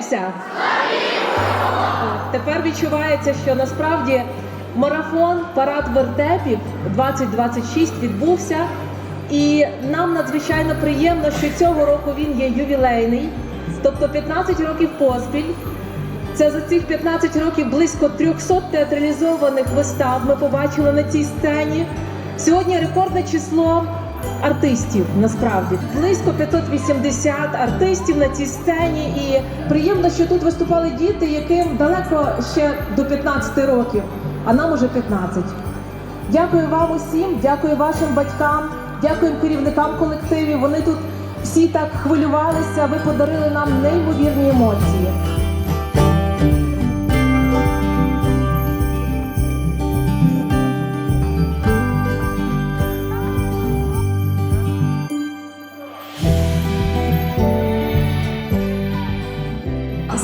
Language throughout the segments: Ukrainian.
Запалився? Тепер відчувається, що насправді марафон парад вертепів 2026 відбувся. І нам надзвичайно приємно, що цього року він є ювілейний, тобто 15 років поспіль. Це за цих 15 років близько 300 театралізованих вистав ми побачили на цій сцені. Сьогодні рекордне число артистів насправді близько 580 артистів на цій сцені. І приємно, що тут виступали діти, яким далеко ще до 15 років, а нам уже 15. Дякую вам усім, дякую вашим батькам, дякую керівникам колективів. Вони тут всі так хвилювалися. Ви подарили нам неймовірні емоції.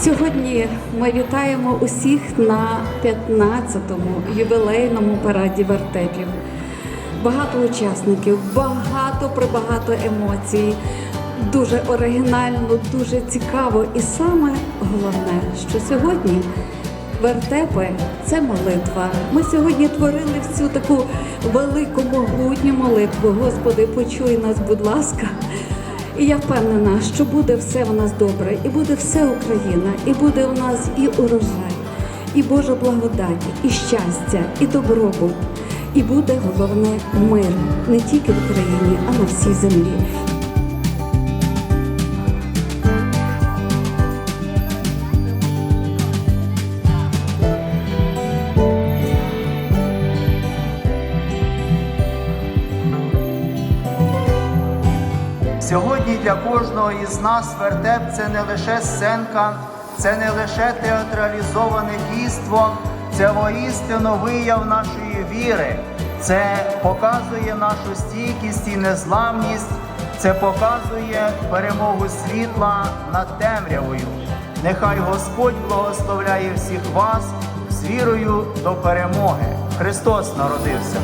Сьогодні ми вітаємо усіх на 15-му ювілейному параді вертепів. Багато учасників, багато прибагато емоцій. Дуже оригінально, дуже цікаво. І саме головне, що сьогодні вертепи це молитва. Ми сьогодні творили всю таку велику могутню молитву. Господи, почуй нас, будь ласка. І я впевнена, що буде все у нас добре, і буде все Україна, і буде у нас і урожай, і Божа благодать, і щастя, і добробут. І буде головне мир не тільки в Україні, а на всій землі. Сьогодні для кожного із нас вертеп це не лише сценка, це не лише театралізоване дійство, це воістину вияв нашої віри. Це показує нашу стійкість і незламність, це показує перемогу світла над темрявою. Нехай Господь благословляє всіх вас з вірою до перемоги. Христос народився.